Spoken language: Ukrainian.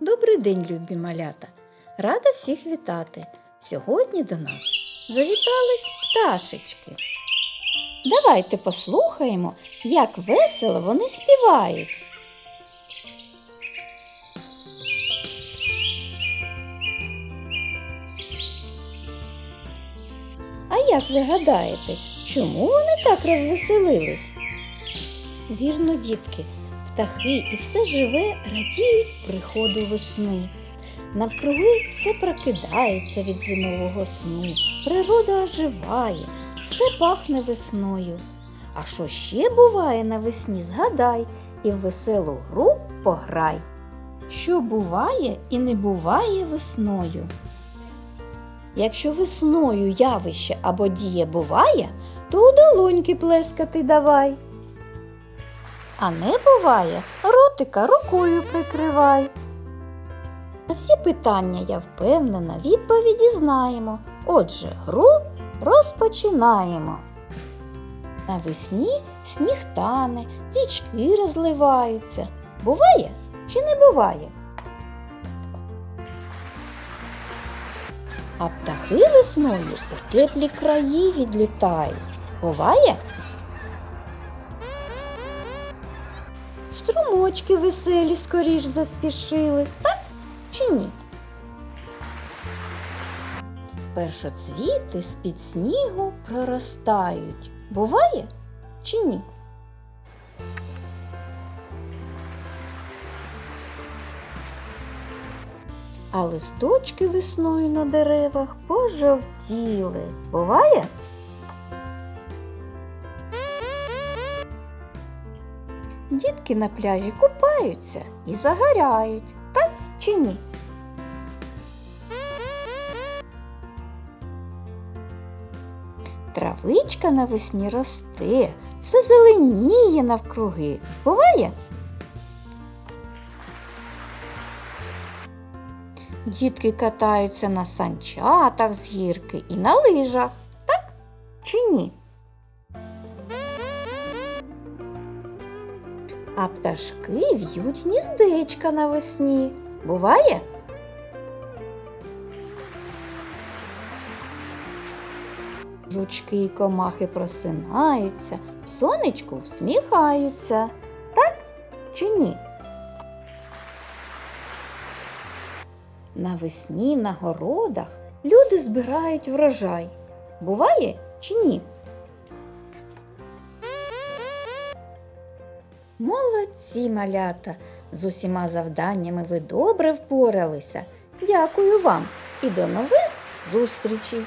Добрий день, любі малята! Рада всіх вітати! Сьогодні до нас завітали пташечки. Давайте послухаємо, як весело вони співають. А як ви гадаєте, чому вони так розвеселились? Вірно, дітки, птахи і все живе радіють приходу весни. Навкруги все прокидається від зимового сну, природа оживає, все пахне весною. А що ще буває навесні, згадай і в веселу гру пограй. Що буває і не буває весною. Якщо весною явище або діє буває, то у долоньки плескати давай. А не буває, ротика рукою прикривай. На всі питання, я впевнена, відповіді знаємо. Отже, гру розпочинаємо. Навесні сніг тане, річки розливаються. Буває чи не буває? А птахи весною у теплі краї відлітають. Буває? Струмочки веселі скоріш заспішили, так чи ні? Першоцвіти з-під снігу проростають. Буває чи ні? А листочки весною на деревах пожовтіли. Буває? Дітки на пляжі купаються і загоряють, так чи ні? Травичка навесні росте, все зеленіє навкруги. Буває? Дітки катаються на санчатах з гірки і на лижах, так чи ні? А пташки в'ють гніздечка навесні. Буває? Жучки і комахи просинаються, сонечку всміхаються. Так чи ні? Навесні на городах люди збирають врожай. Буває чи ні? Молодці малята! З усіма завданнями ви добре впоралися. Дякую вам і до нових зустрічей!